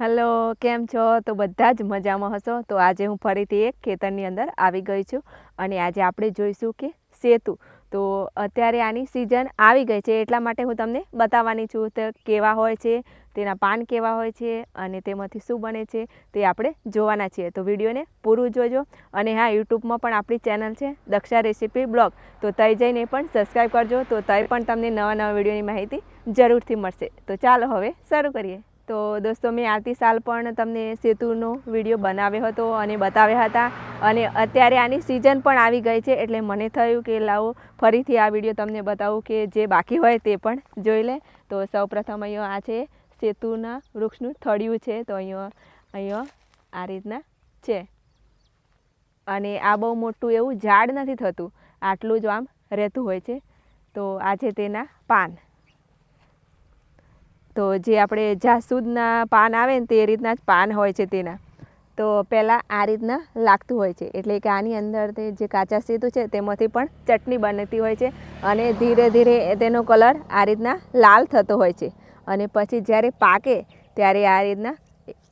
Hello, કેમ છો? તો બધા જ મજામાં હશો? તો આજે હું ફરીથી એક ખેતરની અંદર આવી ગઈ છું અને આજે આપણે જોઈશું કે સેતુ. તો અત્યારે આની સિઝન આવી ગઈ છે, એટલા માટે હું તમને બતાવવાની છું તો કેવા હોય છે, તેના પાન કેવા હોય છે અને તેમાંથી શું બને છે તે આપણે જોવાના છીએ. તો વિડીયોને પૂરું જોજો અને હા, યુટ્યુબમાં પણ આપણી ચેનલ છે, દક્ષા રેસીપી બ્લોગ. તો તઈ જઈને પણ સબસ્ક્રાઈબ કરજો, તો તઈ પણ તમને નવા નવા વિડીયોની માહિતી જરૂરથી મળશે. તો ચાલો હવે શરૂ કરીએ. તો દોસ્તો, મેં આવતી સાલ પણ તમને સેતુનો વીડિયો બનાવ્યો હતો અને બતાવ્યા હતા. અને અત્યારે આની સિઝન પણ આવી ગઈ છે, એટલે મને થયું કે લાવો, ફરીથી આ વીડિયો તમને બતાવું કે જે બાકી હોય તે પણ જોઈ લે. તો સૌપ્રથમ અહીંયા આ છે સેતુના વૃક્ષનું થળિયું છે, તો અહીંયા અહીંયા આ રીતના છે. અને આ બહુ મોટું એવું ઝાડ નથી થતું, આટલું જ આમ રહેતું હોય છે. તો આ છે તેના પાન. તો જે આપણે જાસૂદના પાન આવે ને તે રીતના જ પાન હોય છે તેના. તો પહેલાં આ રીતના લાગતું હોય છે. એટલે કે આની અંદર તે જે કાચા સેતુ છે તેમાંથી પણ ચટણી બનતી હોય છે અને ધીરે ધીરે તેનો કલર આ રીતના લાલ થતો હોય છે. અને પછી જ્યારે પાકે ત્યારે આ રીતના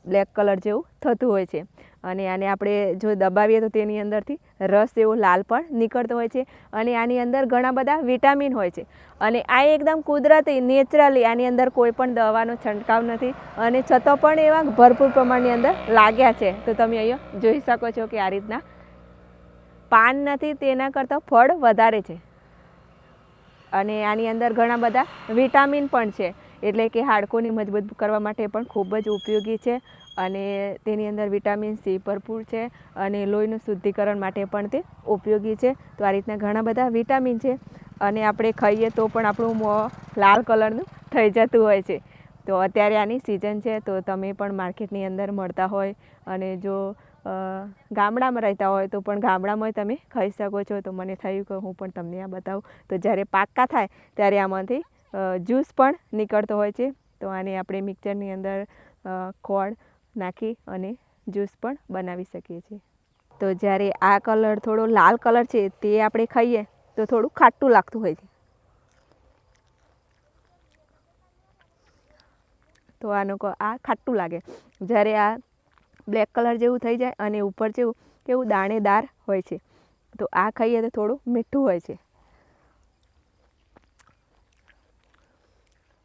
બ્લેક કલર જેવું થતું હોય છે. અને આને આપણે જો દબાવીએ તો તેની અંદરથી રસ એવો લાલ પણ નીકળતો હોય છે અને આની અંદર ઘણા બધા વિટામિન હોય છે. અને આ એકદમ કુદરતી, નેચરલી આની અંદર કોઈ પણ દવાનો છંટકાવ નથી અને છતાં પણ એવા ભરપૂર પ્રમાણની અંદર લાગ્યા છે. તો તમે અહીંયા જોઈ શકો છો કે આ રીતના પાન નથી, તેના કરતાં ફળ વધારે છે. અને આની અંદર ઘણા બધા વિટામિન પણ છે. એટલે કે હાડકોની મજબૂત કરવા માટે પણ ખૂબ જ ઉપયોગી છે. અને તેની અંદર વિટામિન સી ભરપૂર છે અને લોહીનું શુદ્ધિકરણ માટે પણ તે ઉપયોગી છે. તો આ રીતના ઘણા બધા વિટામિન છે અને આપણે ખાઈએ તો પણ આપણું મોં લાલ કલરનું થઈ જતું હોય છે. તો અત્યારે આની સિઝન છે, તો તમે પણ માર્કેટની અંદર મળતા હોય અને જો ગામડામાં રહેતા હોય તો પણ ગામડામાં તમે ખાઈ શકો છો. તો મને થયું કે હું પણ તમને આ બતાવું. તો જ્યારે પાક્કા થાય ત્યારે આમાંથી જ્યુસ પણ નીકળતો હોય છે. તો આને આપણે મિક્સરની અંદર ખોળ નાખી અને જ્યુસ પણ બનાવી શકીએ છીએ. તો જ્યારે આ કલર થોડો લાલ કલર છે તે આપણે ખાઈએ, તો થોડું ખાટું લાગતું હોય છે. તો આનું આ ખાટું લાગે. જ્યારે આ બ્લેક કલર જેવું થઈ જાય અને ઉપર જેવું કેવું દાણેદાર હોય છે, તો આ ખાઈએ તો થોડું મીઠું હોય છે.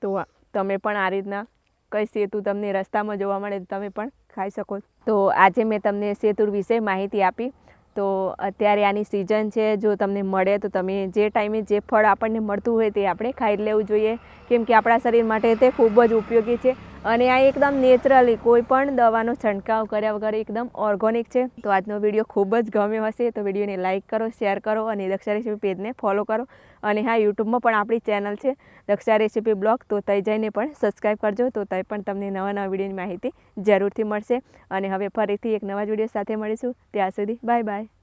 તો તમે પણ આ રીતના કઈ સેતુ તમને રસ્તામાં જોવા મળે તો તમે પણ ખાઈ શકો. તો આજે મેં તમને સેતુર વિશે માહિતી આપી. તો અત્યારે આની સિઝન છે, જો તમને મળે તો તમે જે ટાઈમે જે ફળ આપણને મળતું હોય તે આપણે ખાઈ લેવું જોઈએ. કેમ કે આપણા શરીર માટે તે ખૂબ જ ઉપયોગી છે. અને આ એકદમ નેચરલી, કોઈ પણ દવાનો છંટકાવ કર્યા વગર એકદમ ઓર્ગોનિક છે. તો આજનો વીડિયો ખૂબ જ ગમ્યો હશે, તો વિડીયોને લાઇક કરો, શેર કરો અને દક્ષા રેસીપી પેજને ફોલો કરો. અને હા, યુટ્યુબમાં પણ આપણી ચેનલ છે, દક્ષા રેસીપી બ્લોગ, તો તઈ જઈને પણ સબસ્ક્રાઈબ કરજો, તો તઈ પણ તમને નવા નવા વિડીયોની માહિતી જરૂરથી મળશે. અને હવે ફરીથી એક નવા જ વીડિયો સાથે મળીશું. ત્યાં સુધી બાય બાય